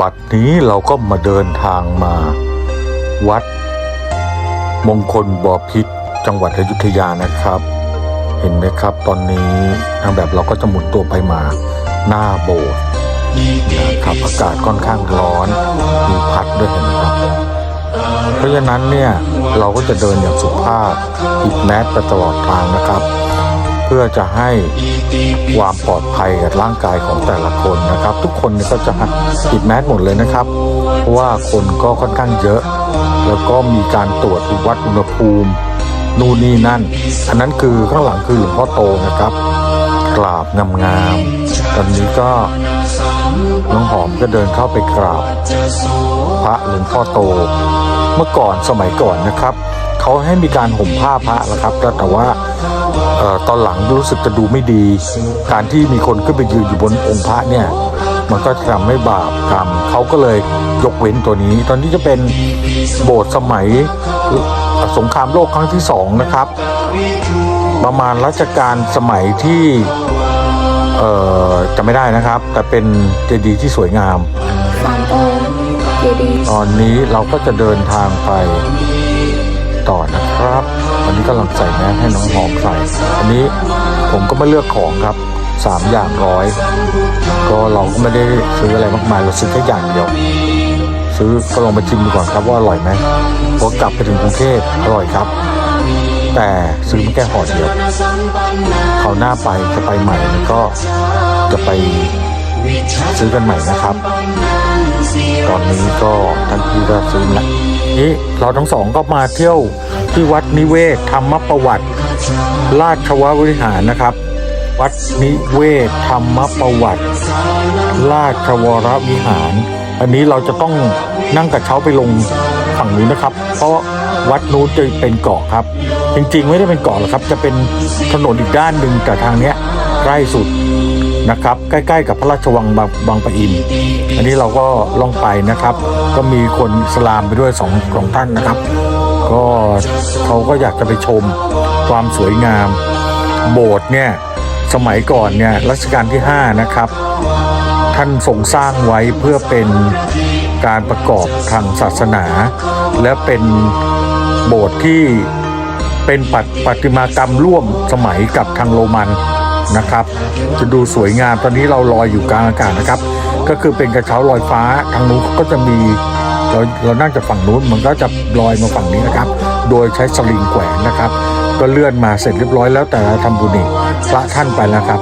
บัดนี้เราก็มาเดินทางมา วัด มงคลบ่อพิษจังหวัดอยุธยานะครับ เห็นไหมครับ ตอนนี้ทางแบบเราก็จะหมุนตัวไปมา หน้าโบสถ์นะครับอากาศค่อนข้างร้อน มีพัดด้วยเห็นไหมครับ เพราะฉะนั้นเนี่ยเราก็จะเดินอย่างสุภาพปิดแมสไปตลอดทางนะครับ เพื่อจะให้ความปลอดภัยกับร่างกายของแต่ละคนนะครับ ทุกคนก็จะปิดแมสหมดเลยนะครับเพราะว่าคนก็ค่อนข้างเยอะ แล้วก็มีการตรวจวัดอุณหภูมินู่นนี่นั่น อันนั้นคือข้างหลังคือหลวงพ่อโตนะครับกราบงามๆตอนนี้ก็น้องหอมก็เดินเข้าไปกราบ พระหลวงพ่อโต เมื่อก่อนสมัยก่อนนะครับ เขาให้มีการห่มผ้าพระนะครับ แต่แต่ว่าเอ่อตอนหลังรู้สึกจะดูไม่ดี การที่มีคนขึ้นไปยืนอยู่บนองค์พระเนี่ยมันก็ทำให้บาปกรรมเขาก็เลยยกเว้นตัวนี้ ตอนนี้จะเป็นโบสถ์สมัยสงครามโลกครั้งที่สองนะครับ ประมาณรัชกาลสมัยที่เอ่อจะไม่ได้นะครับ แต่เป็นเจดีย์ที่สวยงามสามองค์เจดีย์ตอนนี้เราก็จะเดินทางไป ต่อนะครับอันนี้กำลังใส่แมสให้น้องหอมใส่ อันนี้ผมก็ไม่เลือกของครับสามอย่างร้อยก็เราก็ไม่ได้ซื้ออะไรมากมายเราซื้อแค่อย่างเดียว ซื้อก็ลองมาชิมดูก่อนครับว่าอร่อยไหมพอกลับไปถึงกรุงเทพอร่อยครับ แต่ซื้อมาแค่ห่อเดียวเขาวหน้าไปจะไปใหม่ก็จะไปซื้อกันใหม่นะครับ ตอนนี้ก็ท่านพี่ก็ซื้อแล้ว นี่เราทั้งสองก็มาเที่ยวที่วัดนิเวศธรรมประวัติ ราชววิหารนะครับ วัดนิเวศธรรมประวัติ ราชวรวิหาร อันนี้เราจะต้องนั่งกระเช้าไปลงฝั่งนู้นนะครับ เพราะวัดนู้นจะเป็นเกาะครับ จริงๆ ไม่ได้เป็นเกาะหรอกครับ จะเป็นถนนอีกด้านหนึ่งแต่ทางเนี้ยใกล้สุด นะครับ ใกล้ๆ กับพระราชวังบางบางปะอิน อันนี้เราก็ล่องไปนะครับ ก็มีคนอิสลามไปด้วยสองสองท่านนะครับ ก็เขาก็อยากจะไปชมความสวยงาม โบสถ์เนี่ยสมัยก่อนเนี่ยรัชกาลที่ 5 นะครับ ท่านทรงสร้างไว้เพื่อเป็นการประกอบทางศาสนา และเป็นโบสถ์ที่เป็นปฏิมากรรมร่วมสมัยกับทางโรมัน นะครับ จะดูสวยงามตอนนี้เราลอยอยู่กลางอากาศนะครับ ก็คือเป็นกระเช้าลอยฟ้าทางนู้นก็จะมีเราเรานั่งจากฝั่งนู้นมันก็จะลอยมาฝั่งนี้นะครับ โดยใช้สลิงแขวนนะครับ ก็เลื่อนมาเสร็จเรียบร้อยแล้วแต่เราทำบุญนี่พระท่านไปแล้วครับ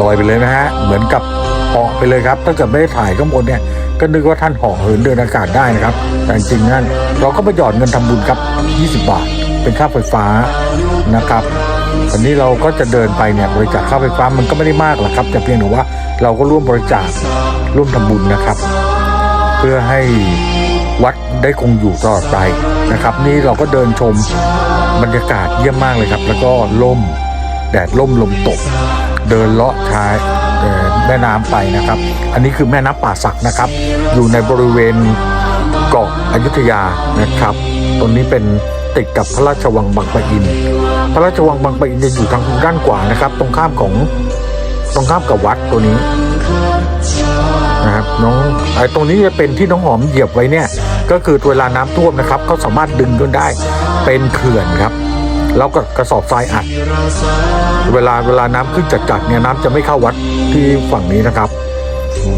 ลอยไปเลยนะฮะเหมือนกับเหาะไปเลยครับถ้าเกิดไม่ได้ถ่ายข้างบนเนี่ยก็นึกว่าท่านเหาะเหินเดินอากาศได้นะครับ แต่จริงๆนั่นเราก็ไปหยอดเงินทำบุญครับ 20 บาท เป็นค่าไฟฟ้านะครับ วันนี้เราก็จะเดินไปเนี่ยบริจาคค่าไฟฟ้ามันก็ไม่ได้มากหรอกครับ แต่เพียงแต่ว่าเราก็ร่วมบริจาคร่วมทำบุญนะครับ เพื่อให้วัดได้คงอยู่ตลอดไปนะครับ นี่เราก็เดินชมบรรยากาศเยี่ยมมากเลยครับ แล้วก็ล่มแดดล่มลมตก เดินเลาะชายแม่น้ำไปนะครับ อันนี้คือแม่น้ำป่าสักนะครับ อยู่ในบริเวณเกาะอยุธยานะครับ ตรงนี้เป็น ติดกับพระราชวังบางปะอิน พระราชวังบางปะอินจะอยู่ทางด้านขวานะครับ ตรงข้ามของตรงข้ามกับวัดตัวนี้นะครับน้องไอ้ตรงนี้จะเป็นที่น้องหอมเหยียบไว้เนี่ย ก็คือเวลาน้ำท่วมนะครับเขาสามารถดึงขึ้นได้เป็นเขื่อนครับแล้วก็กระสอบทรายอัด เวลาเวลาน้ำขึ้นจัดๆเนี่ยน้ำจะไม่เข้าวัดที่ฝั่งนี้นะครับ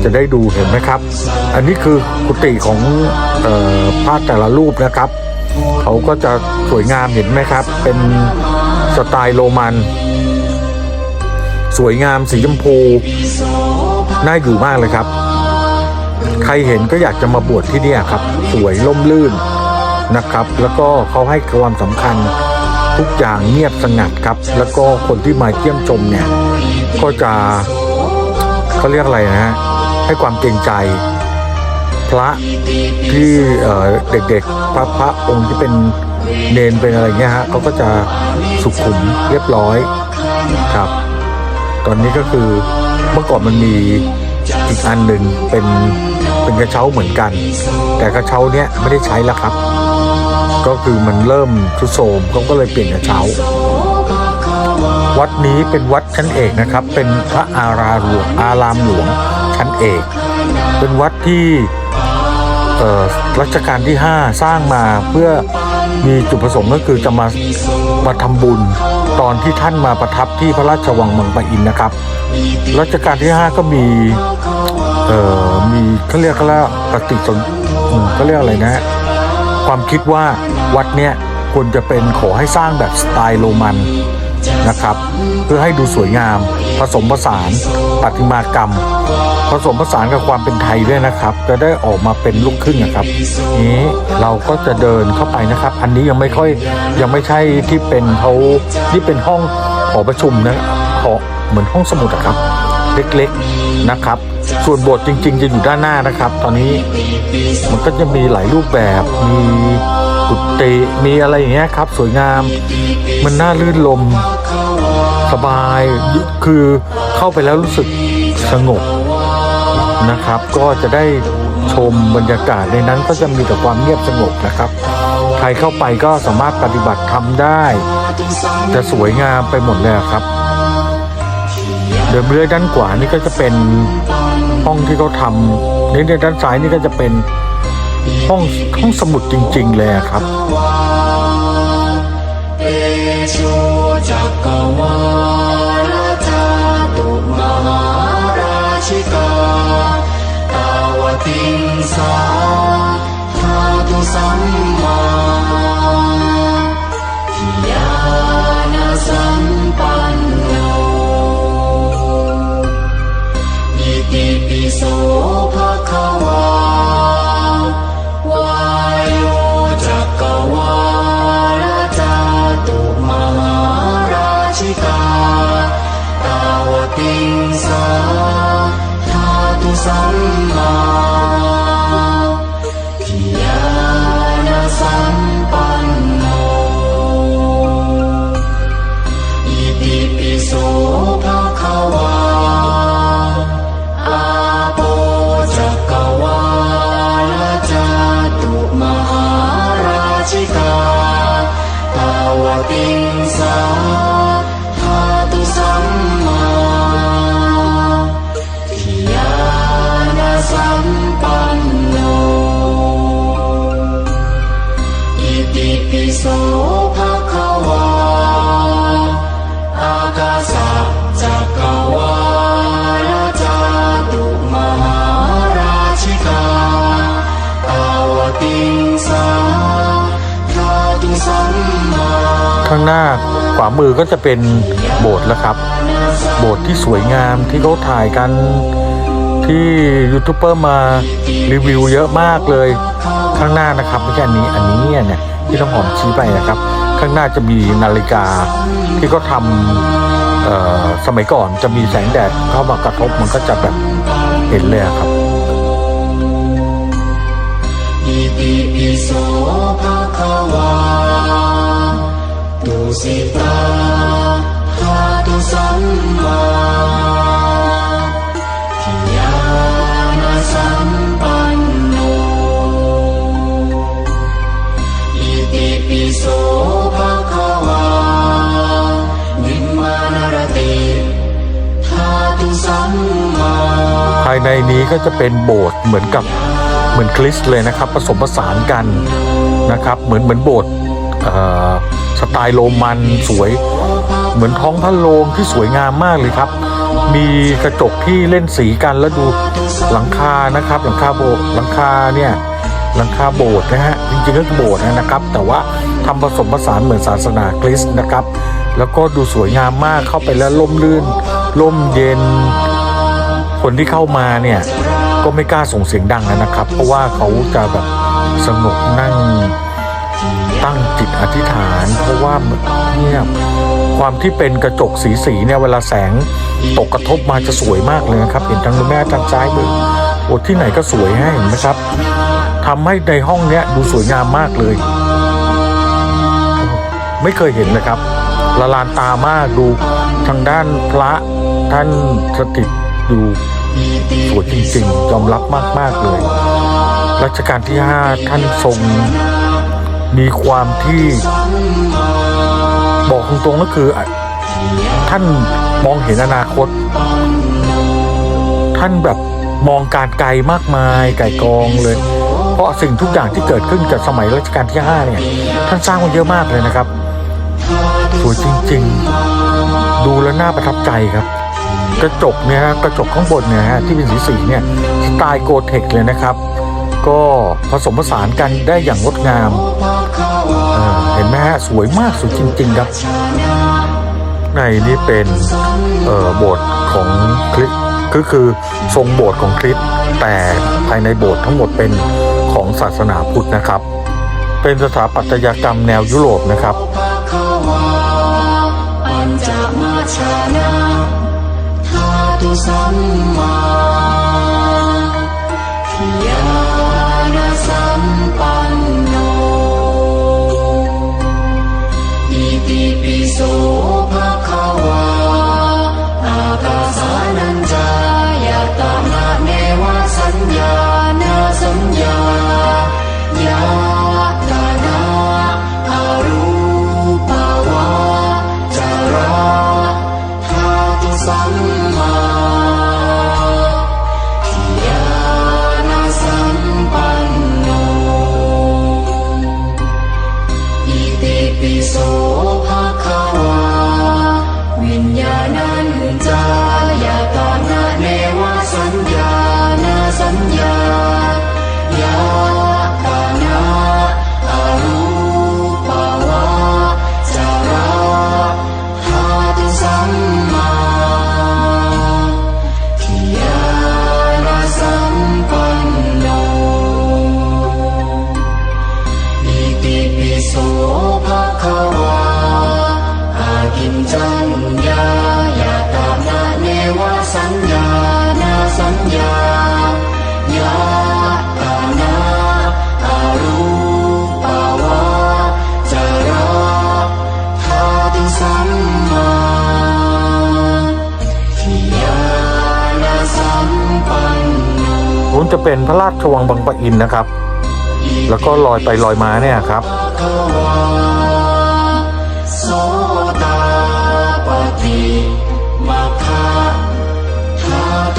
จะได้ดูเห็นไหมครับ อันนี้คือกุฏิของออพระแต่ละรูปนะครับ เขาก็จะสวยงามเห็นไหมครับ เป็นสไตล์โรมัน สวยงามสีชมพู น่าอยู่มากเลยครับ ใครเห็นก็อยากจะมาบวชที่นี่ครับ สวยล่มลื่นนะครับ แล้วก็เขาให้ความสำคัญทุกอย่างเงียบสงัดครับ แล้วก็คนที่มาเยี่ยมชมเนี่ย ก็จะเขาเรียกอะไรนะฮะให้ความเกรงใจ พระที่เด็กๆพระพระองค์ที่เป็นเนนเป็นอะไรเงี้ยฮะเขาก็จะสุขุมเรียบร้อยครับ ตอนนี้ก็คือเมื่อก่อนมันมีอีกอันหนึ่งเป็นเป็นกระเช้าเหมือนกัน แต่กระเช้าเนี้ยไม่ได้ใช้แล้วครับ ก็คือมันเริ่มทุดโทรมเขาก็เลยเปลี่ยนกระเช้า วัดนี้เป็นวัดชั้นเอกนะครับ เป็นพระอาราหลวงอารามหลวงชั้นเอก เป็นวัดที่ รัชกาลที่ 5 สร้างมาเพื่อมีจุดประสงค์ก็คือจะมามาทำบุญตอนที่ท่านมาประทับที่พระราชวังเมืองปะอินนะครับ รัชกาลที่ 5 ก็มีเอ่อมีเขาเรียกแล้วปฏิสนอืมเขาเรียกอะไรนะฮะความคิดว่าวัดเนี้ยควรจะเป็นขอให้สร้างแบบสไตล์โรมัน นะครับ เพื่อให้ดูสวยงาม ผสมผสานประติมากรรม ผสมผสานกับความเป็นไทยด้วยนะครับ จะได้ออกมาเป็นลูกครึ่งนะครับ นี้เราก็จะเดินเข้าไปนะครับ อันนี้ยังไม่ค่อยยังไม่ใช่ที่เป็นเขาที่เป็นห้องหอประชุมนะหอเหมือนห้องสมุดอะครับ เล็กๆนะครับ ส่วนโบสถ์จริง ๆ จะอยู่ด้านหน้านะครับ ตอนนี้มันก็จะมีหลายรูปแบบมี กุฏิมีอะไรอย่างเงี้ยครับ สวยงาม มันน่าลื่นลม สบายคือเข้าไปแล้วรู้สึกสงบนะครับ ก็จะได้ชมบรรยากาศในนั้นก็จะมีแต่ความเงียบสงบนะครับ ใครเข้าไปก็สามารถปฏิบัติทำได้ จะสวยงามไปหมดเลยครับ เดินเรือด้านขวานี่ก็จะเป็นห้องที่เขาทำนี่ในด้านซ้ายนี่ก็จะเป็น ห้องห้องสมุดจริง ๆ เลยครับ ข้างหน้าขวามือก็จะเป็นโบสถ์แล้วครับ โบสถ์ที่สวยงามที่เขาถ่ายกันที่ยูทูบเบอร์มารีวิวเยอะมากเลยข้างหน้านะครับไม่ใช่อันนี้อันนี้เนี่ยที่ต้องหอมชี้ไปนะครับ ข้างหน้าจะมีนาฬิกาที่เขาทำสมัยก่อนจะมีแสงแดดเข้ามากระทบมันก็จะแบบเห็นเลยครับ นนี้ก็จะเป็นโบสถ์เหมือนกับเหมือนคริสเลยนะครับ ผสมผสานกันนะครับ เหมือนเหมือนโบสถ์สไตล์โรมันสวย เหมือนท้องพระโรงที่สวยงามมากเลยครับ มีกระจกที่เล่นสีกันแล้วดูหลังคานะครับ หลังคาโบสถ์หลังคาเนี่ยหลังคาโบสถ์นะฮะจริงๆก็คือโบสถ์นะครับ แต่ว่าทำผสมผสานเหมือนศาสนาคริสต์นะครับ แล้วก็ดูสวยงามมากเข้าไปแล้วล่มลื่นล่มเย็น คนที่เข้ามาเนี่ยก็ไม่กล้าส่งเสียงดังนะครับ เพราะว่าเขาจะแบบสงบนั่งตั้งจิตอธิษฐาน เพราะว่าเงียบความที่เป็นกระจกสีสีๆเนี่ยเวลาแสงตกกระทบมาจะสวยมากเลยนะครับ เห็นทางแม่ทางซ้ายมือโอ้ที่ไหนก็สวยให้เห็นไหมครับทำให้ในห้องเนี้ยดูสวยงามมากเลย ไม่เคยเห็นเลยครับละลานตามากดูทางด้านพระท่านสถิต อยู่สวยจริงๆยอมรับมากๆเลยรัชกาลที่ 5 ท่านทรงมีความที่บอกตรงๆก็คือ ท่านมองเห็นอนาคต ท่านแบบมองการไกลมากมายไก่กองเลย เพราะสิ่งทุกอย่างที่เกิดขึ้นกับสมัยรัชกาลที่ 5 เนี่ย ท่านสร้างมาเยอะมากเลยนะครับ สวยจริง ๆ ดูแล้วน่าประทับใจครับ กระจกเนี่ยกระจกข้างบนเนี่ยฮะที่เป็นสีสีเนี่ยสไตล์โกเทคเลยนะครับ ก็ผสมผสานกันได้อย่างงดงามเเห็นไหมฮะสวยมากสวยจริง ๆ ครับ ในนี้เป็นเอ่อโบสถ์ของคริสก็คือทรงโบสถ์ของคริสแต่ภายในโบสถ์ทั้งหมดเป็นของศาสนาพุทธนะครับ เป็นสถาปัตยกรรมแนวยุโรปนะครับ สัมมา สัญญายาตนะอารูปาวาจาราธาตุสัมมาทิฏฐินะสัมปันโนนู้นจะเป็นพระราชวังบางปะอินนะครับ แล้วก็ลอยไปลอยมาเนี่ยครับภะคะวาโสตาปฏิ